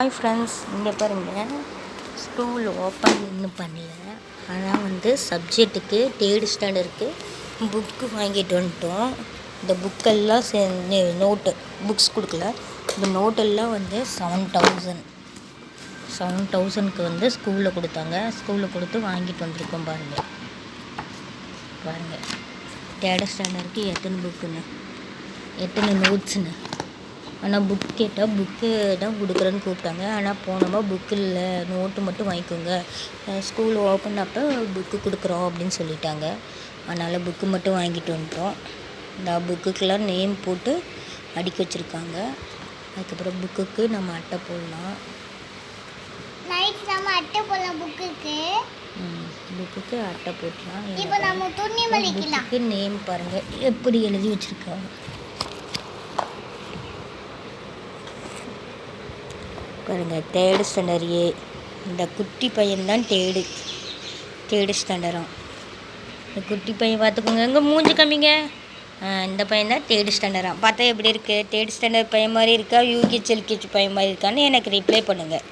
Hi friends இங்கே பாருங்கள் school open இன்னும் பண்ணல. ஆனால் வந்து சப்ஜெக்ட்டுக்கு தேர்டு ஸ்டாண்டர்டுக்கு புக்கு வாங்கிட்டு வந்துட்டோம். இந்த புக்கெல்லாம் சே நோட்டு புக்ஸ் கொடுக்கல. இந்த நோட்டெல்லாம் வந்து செவன் தௌசண்ட் செவன் தௌசண்ட்க்கு வந்து ஸ்கூலில் கொடுத்தாங்க. ஸ்கூலில் கொடுத்து வாங்கிட்டு வந்திருக்கோம் பாருங்கள் பாருங்கள் தேர்டு ஸ்டாண்டர்டுக்கு எத்தனை புக்குன்னு எத்தனை நோட்ஸுன்னு ஆனால் புக் கேட்டால் புக்கு தான் கொடுக்குறேன்னு கூப்பிட்டாங்க. ஆனால் போனோமா புக்கு இல்லை. நோட்டு மட்டும் வாங்கிக்கோங்க. ஸ்கூல் ஓப்பன் அப்போ புக்கு கொடுக்குறோம் அப்படின்னு சொல்லிட்டாங்க. அதனால் புக்கு மட்டும் வாங்கிட்டு வந்துட்டோம். இந்த புக்குக்கெல்லாம் நேம் போட்டு அடுக்கி வச்சுருக்காங்க. அதுக்கப்புறம் புக்குக்கு நம்ம அட்டை போடலாம். நைட் நம்ம அட்டை போடலாம் புக்குக்கு புக்குக்கு அட்டை போட்டலாம். இப்போ நம்ம துணி மலிக்கலாம் புக்குக்கு நேம் பாருங்கள் எப்படி எழுதி வச்சுருக்காங்க. பாருங்கள் தேர்டு ஸ்டாண்டர்ட் ஏ. இந்த குட்டி பையன்தான் தேர்டு தேர்டு ஸ்டாண்டர்டாம் இந்த குட்டி பையன் பார்த்துக்கோங்க. எங்கே மூஞ்சி கம்மிங்க? இந்த பையன் தான் தேர்டு ஸ்டாண்டர்டாம் பார்த்தா எப்படி இருக்குது தேர்டு ஸ்டாண்டர்ட் பையன் மாதிரி இருக்கா? யூகேஜி எல்கேஜி பையன் மாதிரி இருக்கான்னு எனக்கு ரிப்ளை பண்ணுங்கள்